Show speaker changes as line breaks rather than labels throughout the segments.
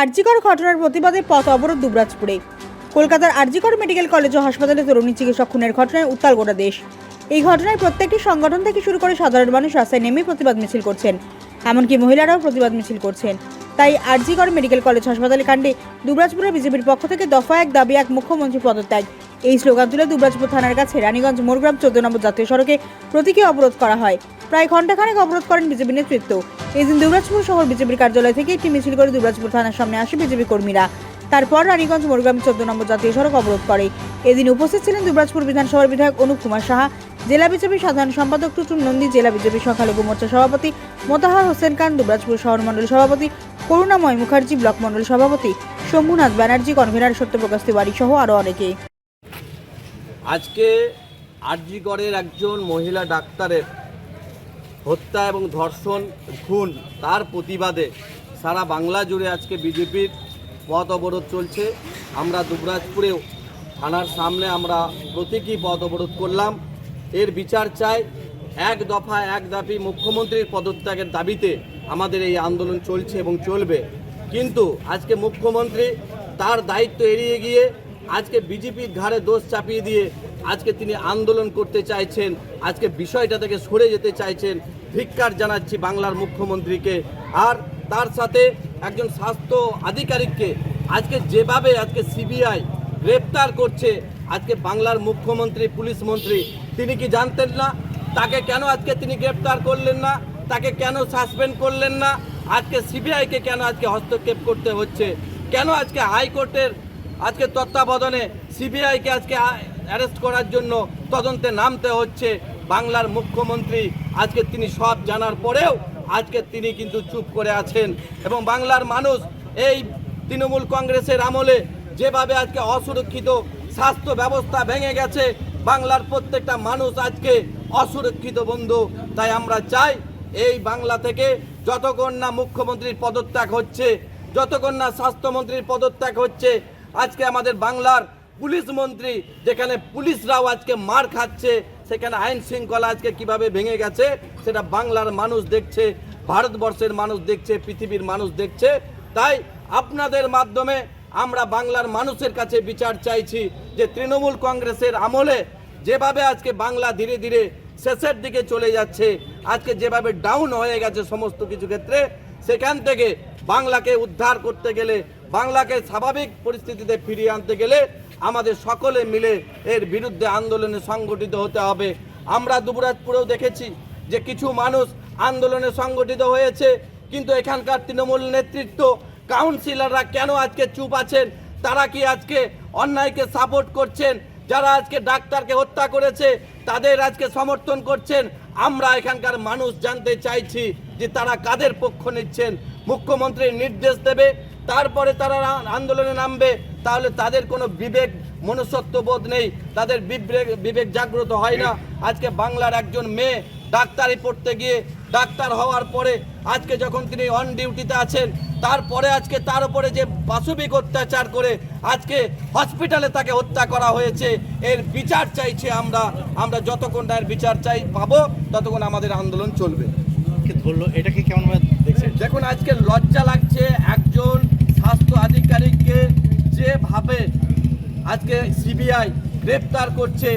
আরজিকর ঘটনার প্রতিবাদে পথ অবরোধ দুবরাজপুরে। কলকাতার আরজিকর মেডিকেল কলেজ ও হাসপাতালে তরুণী চিকিৎসক খুনের ঘটনায় উত্তাল গোটা দেশ। এই ঘটনায় প্রত্যেকটি সংগঠন থেকে শুরু করে সাধারণ মানুষ রাস্তায় নেমে প্রতিবাদ মিছিল করছেন। এমনকি মহিলারাও প্রতিবাদ মিছিল করছেন। তাই আরজিকর মেডিকেল কলেজ হাসপাতালে কাণ্ডে দুবরাজপুরে বিজেপির পক্ষ থেকে দফা এক দাবি এক মুখ্যমন্ত্রী পদত্যাগ। এই স্লোগান তুলে দুবরাজপুর থানার কাছে রানীগঞ্জ মোরগ্রাম চোদ্দ নম্বর জাতীয় সড়কে প্রতীকী অবরোধ করা হয়। প্রায় ঘণ্টাখানেক অবরোধ করেন বিজেপি নেতৃত্ব। এদিন দুবরাজপুর শহর বিজেপির কার্যালয় থেকে একটি মিছিল করে দুবরাজপুর থানার সামনে আসে বিজেপি কর্মীরা। তারপর রানীগঞ্জ মোরগ্রাম চোদ্দ নম্বর জাতীয় সড়ক অবরোধ করে। এদিন উপস্থিত ছিলেন দুবরাজপুর বিধানসভার বিধায়ক অনুপ কুমার সাহা, জেলা বিজেপির সাধারণ সম্পাদক টুটুন নন্দী, জেলা বিজেপি সংখ্যালঘু মোর্চা সভাপতি মোতাহার হোসেন খান, দুবরাজপুর শহর মণ্ডল সভাপতি করুণাময় মুখার্জি, ব্লক মণ্ডল সভাপতি শম্ভুনাথ ব্যানার্জি, কনভেনার সত্যপ্রকাশ তিওয়ারি সহ আরও অনেকে।
আজকে আরজিগড়ের একজন মহিলা ডাক্তারের হত্যা এবং ধর্ষণ খুন তার প্রতিবাদে সারা বাংলা জুড়ে আজকে বিজেপির পথ অবরোধ চলছে। আমরা দুবরাজপুরেও থানার সামনে আমরা প্রতীকী পথ অবরোধ করলাম। এর বিচার চাই। এক দফা, এক দাবি মুখ্যমন্ত্রীর পদত্যাগের দাবিতে আমাদের এই আন্দোলন চলছে এবং চলবে। কিন্তু আজকে মুখ্যমন্ত্রী তার দায়িত্ব এড়িয়ে গিয়ে আজকে বিজেপির ঘাড়ে দোষ চাপিয়ে দিয়ে আজকে তিনি আন্দোলন করতে চাইছেন, আজকে বিষয়টা থেকে সরে যেতে চাইছেন, ধিক্কার জানাচ্ছি বাংলার মুখ্যমন্ত্রীকে। আর তার সাথে একজন স্বাস্থ্য আধিকারিককে, আজকে যেভাবে আজকে সিবিআই গ্রেপ্তার করছে, আজকে বাংলার মুখ্যমন্ত্রী, পুলিশ মন্ত্রী, তিনি কি জানতেন না? তাকে কেন আজকে তিনি গ্রেপ্তার করলেন না? তাকে কেন সাসপেন্ড করলেন না? আজকে সিবিআইকে কেন আজকে হস্তক্ষেপ করতে হচ্ছে? কেন আজকে হাইকোর্টের আজকে তত্ত্বাবধানে সিবিআইকে আজকে অ্যারেস্ট করার জন্য তদন্তে নামতে হচ্ছে বাংলার মুখ্যমন্ত্রী। আজকে তিনি সব জানার পরেও আজকে তিনি কিন্তু চুপ করে আছেন। এবং বাংলার মানুষ এই তৃণমূল কংগ্রেসের আমলে যেভাবে আজকে অসুরক্ষিত স্বাস্থ্য ব্যবস্থা ভেঙে গেছে, বাংলার প্রত্যেকটা মানুষ আজকে অসুরক্ষিত বন্ধু। তাই আমরা চাই এই বাংলা থেকে যতক্ষণ না মুখ্যমন্ত্রীর পদত্যাগ হচ্ছে, যতক্ষণ না স্বাস্থ্যমন্ত্রীর পদত্যাগ হচ্ছে আজকে আমাদের বাংলার পুলিশ মন্ত্রী, যেখানে পুলিশরাও আজকে মার খাচ্ছে, সেখানে আইন শৃঙ্খলা আজকে কীভাবে ভেঙে গেছে, সেটা বাংলার মানুষ দেখছে, ভারতবর্ষের মানুষ দেখছে, পৃথিবীর মানুষ দেখছে। তাই আপনাদের মাধ্যমে আমরা বাংলার মানুষের কাছে বিচার চাইছি যে তৃণমূল কংগ্রেসের আমলে যেভাবে আজকে বাংলা ধীরে ধীরে শেষের দিকে চলে যাচ্ছে, আজকে যেভাবে ডাউন হয়ে গেছে সমস্ত কিছু ক্ষেত্রে সেখান থেকে বাংলাকে উদ্ধার করতে গেলে, বাংলাকে স্বাভাবিক পরিস্থিতিতে ফিরিয়ে আনতে গেলে আমাদের সকলে মিলে এর বিরুদ্ধে আন্দোলনে সংগঠিত হতে হবে। আমরা দুবরাজপুরেও দেখেছি যে কিছু মানুষ আন্দোলনে সংগঠিত হয়েছে, কিন্তু এখানকার তৃণমূল নেতৃত্ব, কাউন্সিলররা কেন আজকে চুপ আছেন? তারা কি আজকে অন্যায়কে সাপোর্ট করছেন? যারা আজকে ডাক্তারকে হত্যা করেছে, তাদের আজকে সমর্থন করছেন? আমরা এখানকার মানুষ জানতে চাইছি যে তারা কাদের পক্ষ নিচ্ছেন, মুখ্যমন্ত্রীর নির্দেশ দেবে, তারপরে তারা আন্দোলনে নামবে, তাহলে তাদের কোনো বিবেক, মনুষ্যত্ব বোধ নেই, তাদের বিবেক বিবেক জাগ্রত হয় না। আজকে বাংলার একজন মেয়ে ডাক্তারি পড়তে গিয়ে ডাক্তার হওয়ার পরে, আজকে যখন তিনি অন ডিউটিতে আছেন, তারপরে আজকে তার উপরে যে পাশবিক অত্যাচার করে, আজকে হসপিটালে তাকে হত্যা করা হয়েছে, এর বিচার চাইছে আমরা। আমরা যতক্ষণ এর বিচার চাই, পাবো, ততক্ষণ আমাদের আন্দোলন চলবে।
কে ধরলো, এটাকে কেমন ভাবে দেখছেন?
দেখুন, আজকে লজ্জা লাগছে একজন স্বাস্থ্য আধিকারিককে যেভাবে আজকে সিবিআই গ্রেপ্তার করছে,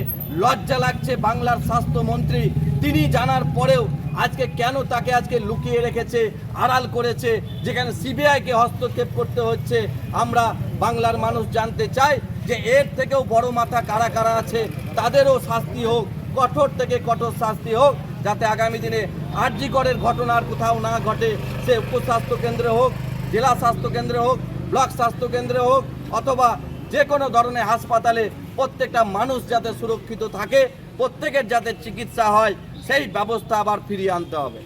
লজ্জা লাগছে বাংলার স্বাস্থ্যমন্ত্রী। তিনি জানার পরেও আজকে কেন তাকে আজকে লুকিয়ে রেখেছে, আড়াল করেছে, যেখানে সিবিআইকে হস্তক্ষেপ করতে হচ্ছে, আমরা বাংলার মানুষ জানতে চাই যে এর থেকেও বড় মাথা কারা কারা আছে, তাদেরও শাস্তি হোক, কঠোর থেকে কঠোর শাস্তি হোক যাতে আগামী দিনে আরজি করের ঘটনার কোথাও না ঘটে, সে উপস্বাস্থ্য কেন্দ্রে হোক, জেলা স্বাস্থ্য কেন্দ্রে হোক, ব্লক স্বাস্থ্য কেন্দ্রে হোক, অথবা যে কোনো ধরনের হাসপাতালে প্রত্যেকটা মানুষ যাতে সুরক্ষিত থাকে, প্রত্যেকের যাতে চিকিৎসা হয়, সেই ব্যবস্থা আবার ফিরিয়ে আনতে হবে।